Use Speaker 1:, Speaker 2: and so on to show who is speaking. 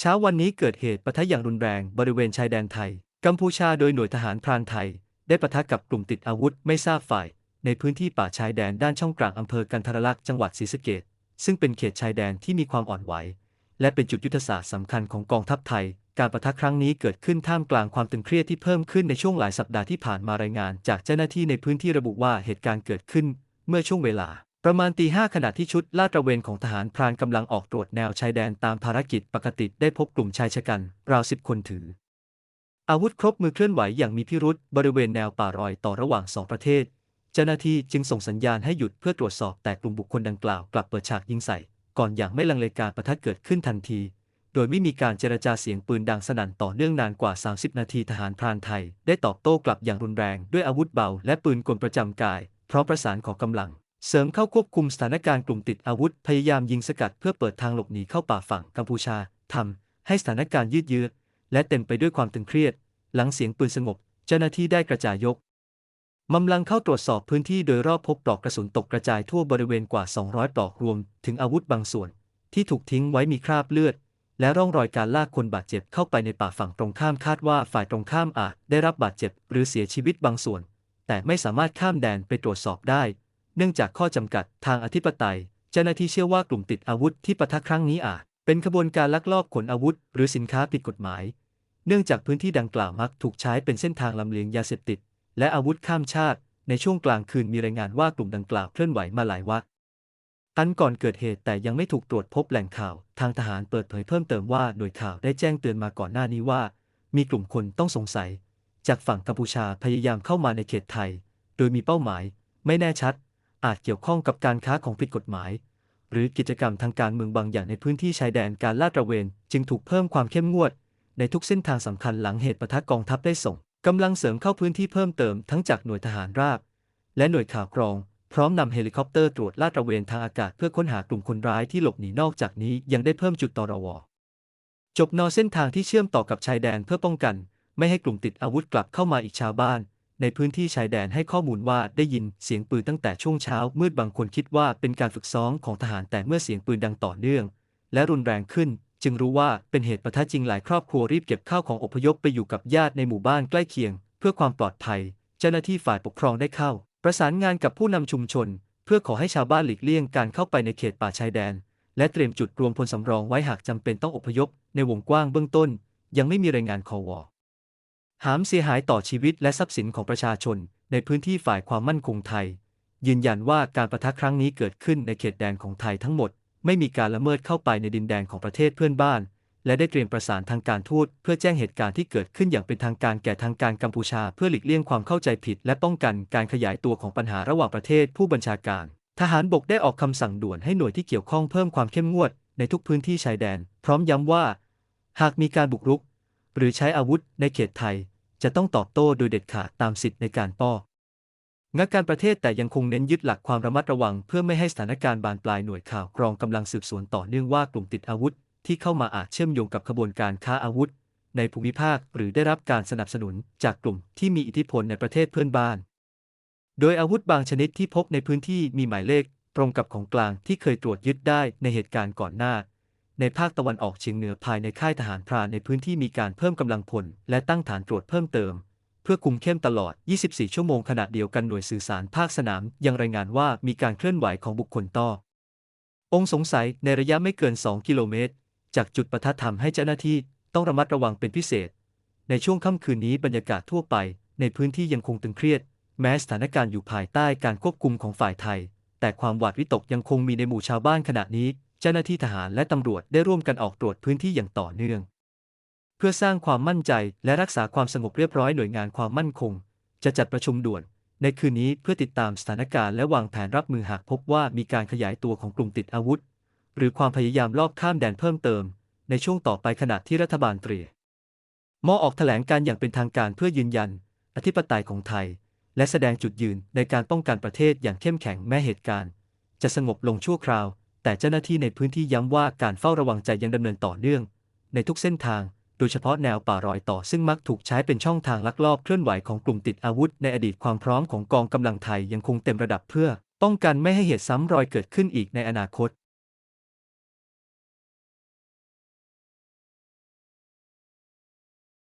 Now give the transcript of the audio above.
Speaker 1: เช้าวันนี้เกิดเหตุปะทะอย่างรุนแรงบริเวณชายแดนไทย กัมพูชาโดยหน่วยทหารพรานไทย ได้ปะทะกับกลุ่มติดอาวุธไม่ทราบฝ่าย ในพื้นที่ป่าชายแดนด้านช่องกลางอำเภอกันทรลักษณ์จังหวัดศรีสะเกษซึ่งเป็นเขตชายแดนที่มีความอ่อนไหว และเป็นจุดยุทธศาสตร์สำคัญของกองทัพไทย การปะทะครั้งนี้เกิดขึ้นท่ามกลางความตึงเครียดที่เพิ่มขึ้นในช่วงหลายสัปดาห์ที่ผ่านมารายงาน จากเจ้าหน้าที่ในพื้นที่ระบุว่าเหตุการณ์เกิดขึ้น เมื่อช่วงเวลา ประมาณตีห้าขณะที่ชุดลาดตระเวนของทหารพรานกำลังออกตรวจแนวชายแดนตามภารกิจปกติได้พบกลุ่มชายชะกัน ราวสิบคนถือ อาวุธครบมือเคลื่อนไหวอย่างมีพิรุษบริเวณแนวป่ารอยต่อระหว่างสองประเทศ เจ้าหน้าที่จึงส่งสัญญาณให้หยุดเพื่อตรวจสอบแต่กลุ่มบุคคลดังกล่าวกลับเปิดฉากยิงใส่ ก่อนอย่างไม่ลังเลการประทัดเกิดขึ้นทันที โดยไม่มีการเจรจาเสียงปืนดังสนั่นต่อเนื่องนานกว่า 30 นาทีทหารพรานไทย ได้ตอบโต้กลับอย่างรุนแรงด้วยอาวุธเบาและปืนกลประจำกาย พร้อมประสานของกำลัง เสริมเข้าควบคุมสถานการณ์กลุ่มติดอาวุธ พยายามยิงสกัดเพื่อเปิดทางหลบหนีเข้าป่าฝั่งกัมพูชาทำให้สถานการณ์ยืดเยื้อและเต็มไปด้วยความตึงเครียด หลังเสียงปืนสงบ เจ้าหน้าที่ได้กระจายยกมำลังเข้าตรวจสอบพื้นที่โดยรอบพบปลอกกระสุนตกกระจายทั่วบริเวณกว่า 200 ปลอกรวม ถึงอาวุธบางส่วน ที่ถูกทิ้งไว้มีคราบเลือด และร่องรอยการลากคนบาดเจ็บเข้าไปในป่าฝั่งตรงข้ามคาดว่าฝ่ายตรงข้ามอาจได้รับบาดเจ็บ หรือเสียชีวิตบางส่วน แต่ไม่สามารถข้ามแดนไปตรวจสอบได้ เนื่องจากข้อจำกัดทางอธิปไตย เจ้าหน้าที่เชื่อว่ากลุ่มติดอาวุธที่ปะทะครั้งนี้อาจ เป็นขบวนการลักลอบขนอาวุธ หรือสินค้าผิดกฎหมาย เนื่องจากพื้นที่ดังกล่าวมักถูกใช้เป็นเส้นทางลำเลียงยาเสพติด และอาวุธข้ามชาติ ในช่วงกลางคืนมีรายงานว่ากลุ่มดังกล่าวเคลื่อนไหวมาหลายวัดอันก่อนเกิดเหตุแต่ยังไม่ถูกตรวจพบแหล่งข่าว ทางทหารเปิดเผยเพิ่มเติมว่าหน่วยข่าวได้แจ้งเตือนมาก่อนหน้านี้ว่า มีกลุ่มคนต้องสงสัย จากฝั่งกัมพูชาพยายามเข้ามาในเขตไทย โดยมีเป้าหมาย ไม่แน่ชัด อาจเกี่ยวข้องกับการค้าของผิดกฎหมาย หรือกิจกรรมทางการเมืองบางอย่างในพื้นที่ชายแดนการลาดตระเวน จึงถูกเพิ่มความเข้มงวด ในทุกเส้นทางสำคัญหลังเหตุปะทะกองทัพได้ส่งกำลังเสริมเข้าพื้นที่เพิ่มเติมทั้งจากหน่วยทหารราบ และหน่วยข่าวกรอง พร้อมนำเฮลิคอปเตอร์ตรวจลาดตระเวนทางอากาศเพื่อค้นหากลุ่มคนร้ายที่หลบหนีนอกจากนี้ยังได้เพิ่มจุดตรวจบนอเส้นทางที่เชื่อมต่อกับชายแดนเพื่อป้องกัน ไม่ให้กลุ่มติดอาวุธกลับเข้ามาอีกชาวบ้าน ในพื้นที่ชายแดนให้ข้อมูลว่าได้ยินเสียงปืนตั้งแต่ช่วงเช้ามืดบางคนคิดว่าเป็นการฝึกซ้อมของทหารแต่เมื่อเสียงปืนดังต่อเนื่อง และรุนแรงขึ้น จึงรู้ว่าเป็นเหตุปะทะจริงหลายครอบครัวรีบเก็บข้าวของอพยพไปอยู่กับญาติในหมู่บ้านใกล้เคียง เพื่อความปลอดภัย เจ้าหน้าที่ฝ่ายปกครองได้เข้า ประสานงานกับผู้นำชุมชน เพื่อขอให้ชาวบ้านหลีกเลี่ยงการเข้าไปในเขตป่าชายแดน และเตรียมจุดรวมพลสำรองไว้หากจำเป็นต้องอพยพ ในวงกว้างเบื้องต้น ยังไม่มีรายงานคอวอ หามเสียหายต่อชีวิตและทรัพย์สินของประชาชน ในพื้นที่ฝ่ายความมั่นคงไทย ยืนยันว่าการประทะครั้งนี้เกิดขึ้นในเขตแดนของไทยทั้งหมด ไม่มีการละเมิดเข้าไปในดินแดนของประเทศเพื่อนบ้าน และได้เตรียมประสานทางการทูตเพื่อแจ้งเหตุการณ์ที่เกิดขึ้นอย่างเป็นทางการแก่ทางการกัมพูชา เพื่อหลีกเลี่ยงความเข้าใจผิด และป้องกันการขยายตัวของปัญหาระหว่างประเทศผู้บัญชาการ ทหารบกได้ออกคำสั่งด่วนให้หน่วยที่เกี่ยวข้องเพิ่มความเข้มงวดในทุกพื้นที่ชายแดน พร้อมย้ำว่า หากมีการบุกรุก หรือใช้อาวุธในเขตไทย จะต้องตอบโต้โดยเด็ดขาดตามสิทธิในการป้องงัดการประเทศแต่ยังคงเน้นยึดหลักความระมัดระวัง เพื่อไม่ให้สถานการณ์บานปลายหน่วยข่าวกรองกำลังสืบสวนต่อเนื่องว่ากลุ่มติดอาวุธ ที่เข้ามาอาจเชื่อมโยงกับขบวนการค้าอาวุธ ในภูมิภาคหรือได้รับการสนับสนุนจากกลุ่มที่มีอิทธิพลในประเทศเพื่อนบ้าน โดยอาวุธบางชนิดที่พบในพื้นที่มีหมายเลข ตรงกับของกลางที่เคยตรวจยึดได้ในเหตุการณ์ก่อนหน้า ในภาคตะวันออกเฉียงเหนือภายในค่ายทหารพรานในพื้นที่มีการเพิ่มกำลังพลและตั้งฐานตรวจเพิ่มเติม เพื่อคุมเข้มตลอด 24 ชั่วโมงขณะเดียวกันหน่วยสื่อสารภาคสนาม ยังรายงานว่ามีการเคลื่อนไหวของบุคคลต่อ องค์สงสัยในระยะไม่เกิน 2 กิโลเมตร จากจุดประทัดทำให้เจ้าหน้าที่ต้องระมัดระวังเป็นพิเศษ ในช่วงค่ำคืนนี้บรรยากาศทั่วไป ในพื้นที่ยังคงตึงเครียด แม้สถานการณ์อยู่ภายใต้การควบคุมของฝ่ายไทย แต่ความหวาดวิตกยังคงมีในหมู่ชาวบ้านขณะนี้ เจ้าหน้าที่ทหารและตำรวจได้ร่วมกันออกตรวจพื้นที่อย่างต่อเนื่อง เพื่อสร้างความมั่นใจและรักษาความสงบเรียบร้อยหน่วยงานความมั่นคง จะจัดประชุมด่วน ในคืนนี้เพื่อติดตามสถานการณ์และวางแผนรับมือหากพบว่ามีการขยายตัวของกลุ่มติดอาวุธ หรือความพยายามลอบข้ามแดนเพิ่มเติม ในช่วงต่อไปขณะที่รัฐบาลเตรียมอออกแถลงการอย่างเป็นทางการเพื่อยืนยัน อธิปไตยของไทย และแสดงจุดยืนในการป้องกันประเทศอย่างเข้มแข็งแม้เหตุการณ์ จะสงบลงชั่วคราว แต่เจ้าหน้าที่ในพื้นที่ย้ำว่าการเฝ้าระวังใจยังดำเนินต่อเนื่อง ในทุกเส้นทาง โดยเฉพาะแนวป่ารอยต่อซึ่งมักถูกใช้เป็นช่องทางลักลอบเคลื่อนไหวของกลุ่มติดอาวุธ ในอดีตความพร้อมของกองกำลังไทยยังคงเต็มระดับเพื่อ ป้องกันไม่ให้เหตุซ้ำรอยเกิดขึ้นอีกในอนาคต